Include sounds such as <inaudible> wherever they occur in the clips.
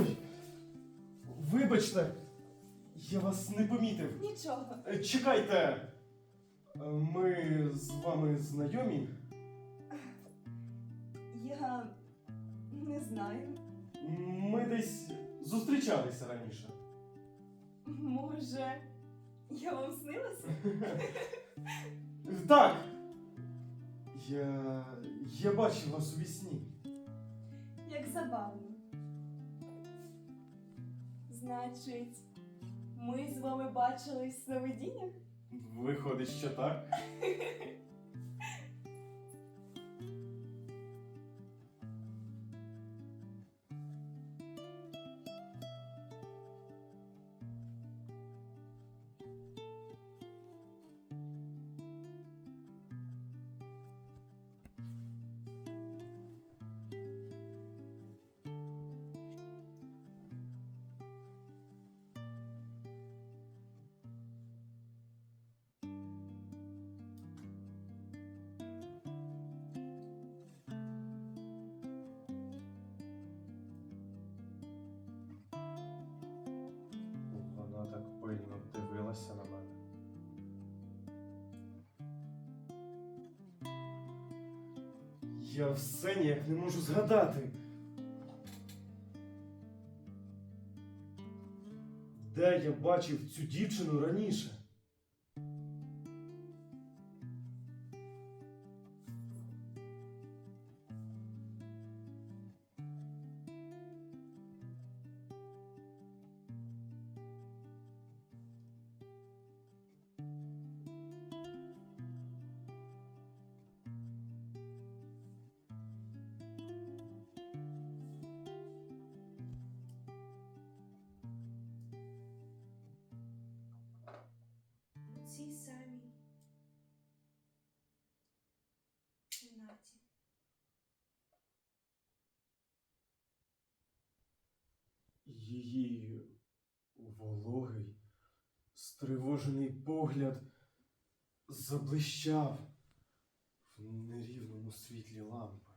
Ой, вибачте, я вас не помітив. Нічого. Е, Чекайте. Е, Ми з вами знайомі. Я не знаю. Ми десь зустрічалися раніше. Може, я вам снилася? <laughs> Так. Я. Я бачив вас у вісні. Як забавно. Значить, ми з вами бачились в сновидіннях? Виходить, що так. <laughs> Я все ніяк не можу згадати. Де я бачив цю дівчину раніше? Її вологий, стривожений погляд заблищав в нерівному світлі лампи.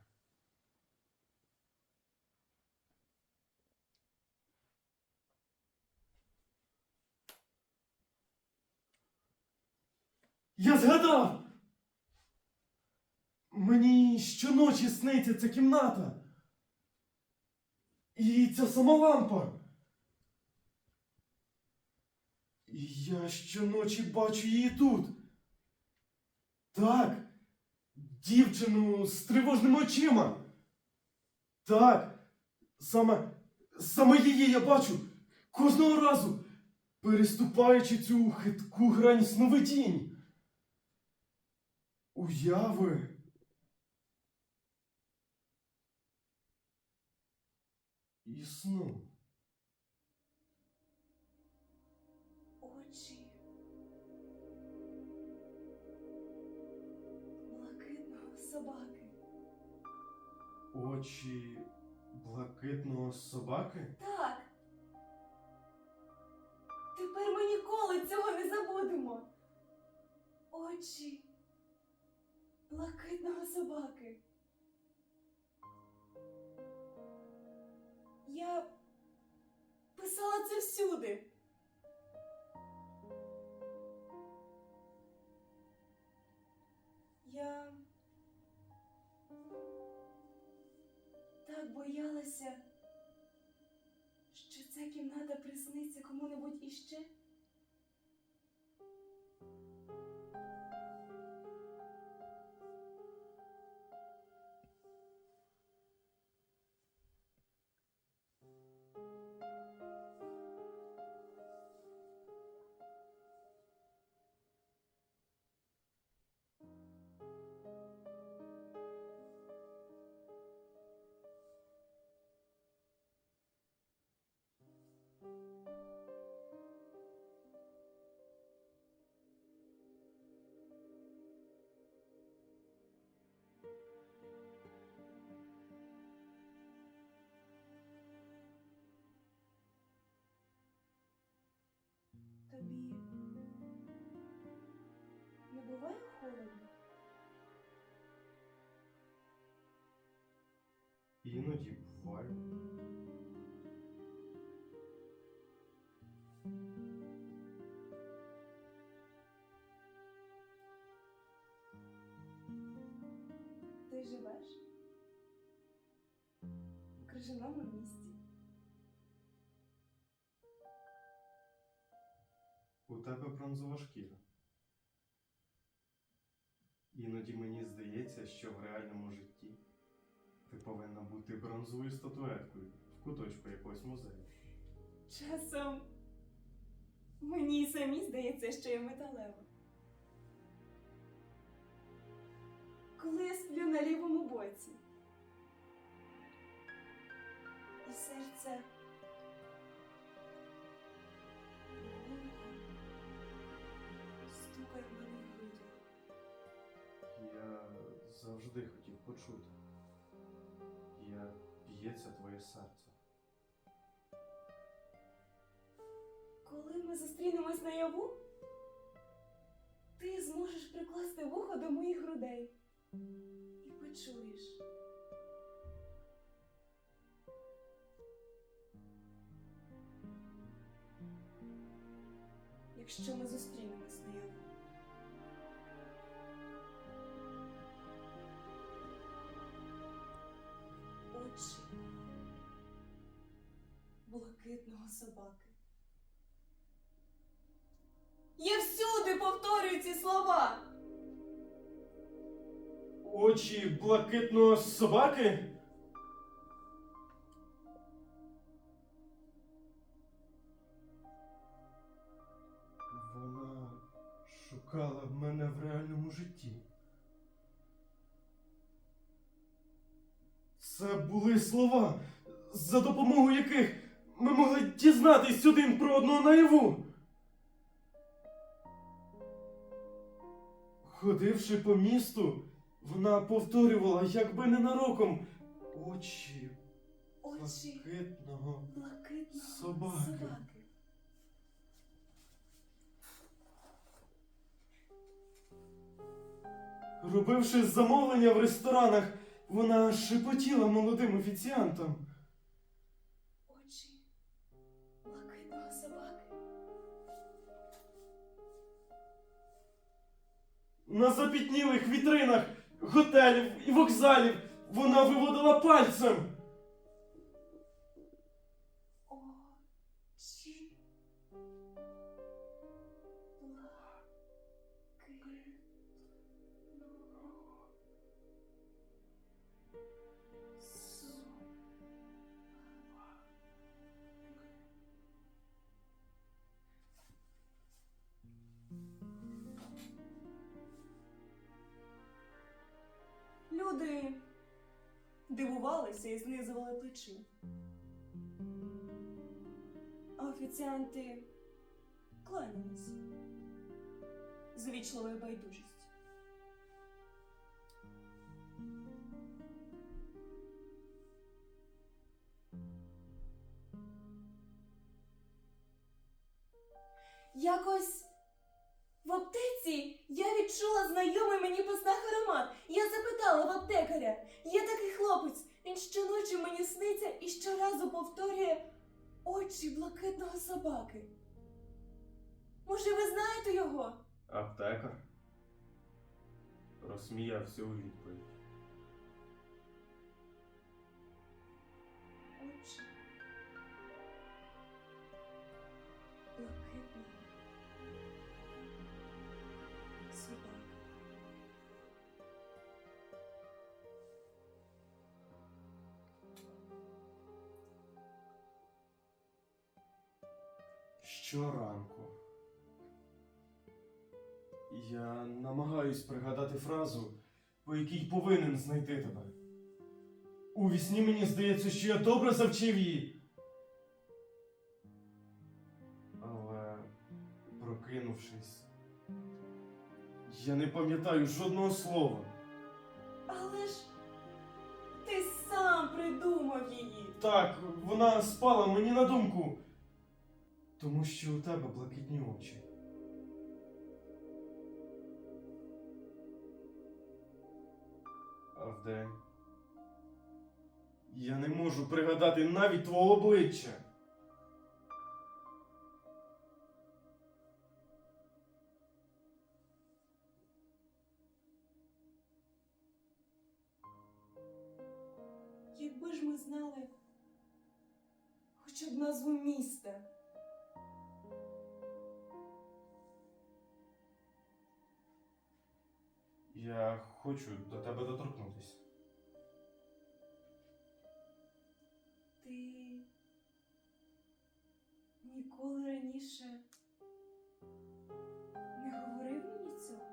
Я згадав! Мені щоночі сниться ця кімната. І ця сама лампа. І я щоночі бачу її тут. Так, дівчину з тривожними очима. Так, саме, саме її я бачу кожного разу, переступаючи цю хитку грань сновидінь. Уяви. І. собаки. Очі блакитного собаки? Так. Тепер ми ніколи цього не забудемо. Очі блакитного собаки. Я писала це всюди. Так боялася, що ця кімната присниться кому-небудь іще. хвилину. Іноді буває. Ти живеш у крижаному місті. У тебе бронзова шкіра. Іноді мені здається, що в реальному житті ти повинна бути бронзовою статуеткою в куточку якогось музею. Часом мені самі здається, що я металева. Коли сплю на лівому боці. І серце завжди хотів почути. Я б'ється твоє серце. Коли ми зустрінемось наяву, ти зможеш прикласти вухо до моїх грудей і почуєш. Якщо ми зустрінемось наяву. Блакитного собаки. Я всюди повторюю ці слова. Очі блакитного собаки? Вона шукала мене в реальному житті. Це були слова, за допомогою яких ми могли дізнатись один про одного наяву. Ходивши по місту, вона повторювала, якби ненароком, очі Очі блакитного. блакитного Собаки. собаки. Робивши замовлення в ресторанах, вона шепотіла молодим офіціантам. На запітнілих вітринах готелів і вокзалів вона виводила пальцем. Люди дивувалися і знизували плечі. А офіціанти кланялись з вічливою байдужістю. Якось щоночі мені сниться і щоразу повторює очі блакитного собаки. Може, ви знаєте його? Аптекар розсміявся у відповідь. Щоранку. Я намагаюсь пригадати фразу, по якій повинен знайти тебе. У вісні мені здається, що я добре завчив її. Але, прокинувшись, я не пам'ятаю жодного слова. Але ж ти сам придумав її. Так, вона спала мені на думку. Тому що у тебе блакитні очі. А вдень я не можу пригадати навіть твого обличчя. Якби ж ми знали хоча б назву міста. Я хочу до тебе доторкнутися. Ти ніколи раніше не говорив мені цього?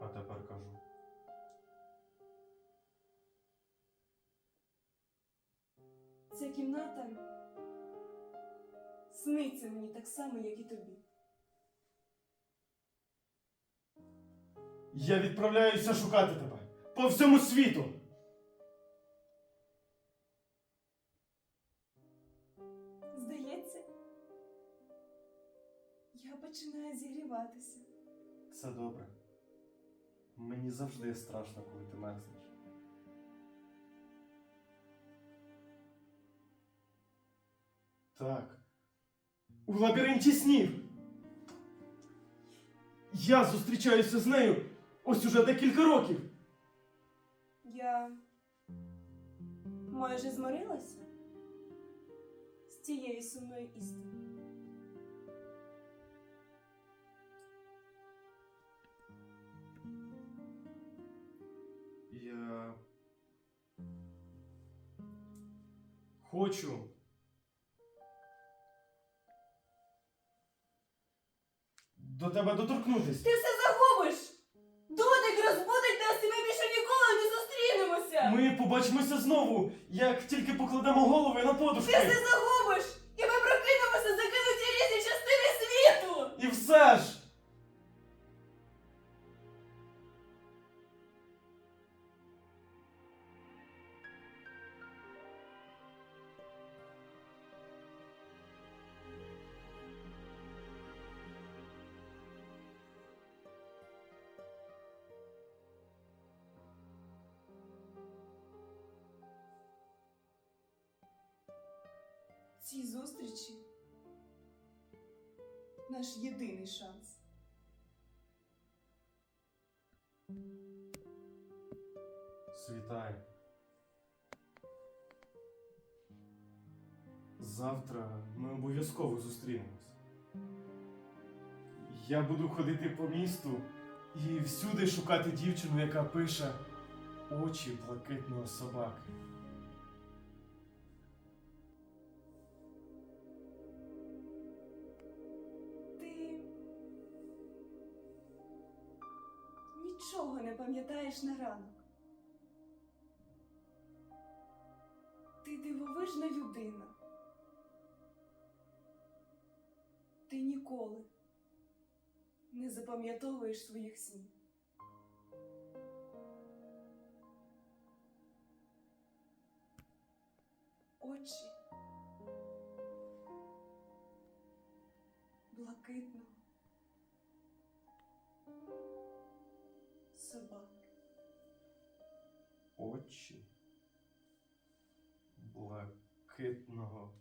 А тепер кажу. Ця кімната сниться мені так само, як і тобі. Я відправляюся шукати тебе по всьому світу. Здається, я починаю зігріватися. Все добре. Мені завжди страшно, коли ти мерзнеш. Так. У лабіринті снів. Я зустрічаюся з нею ось уже декілька років. Я майже змирилася з цією сумною істиною. Я хочу. До тебе доторкнутись. Ти все загубиш! Побачимося знову, як тільки покладемо голови на подушки. Ти все загубиш! Ці зустрічі наш єдиний шанс. Світає. Завтра ми обов'язково зустрінемось. Я буду ходити по місту і всюди шукати дівчину, яка пише очі блакитного собаки. Не пам'ятаєш на ранок. Ти дивовижна людина. Ти ніколи не запам'ятовуєш своїх снів. Очі блакитного собаки. Очі блакитного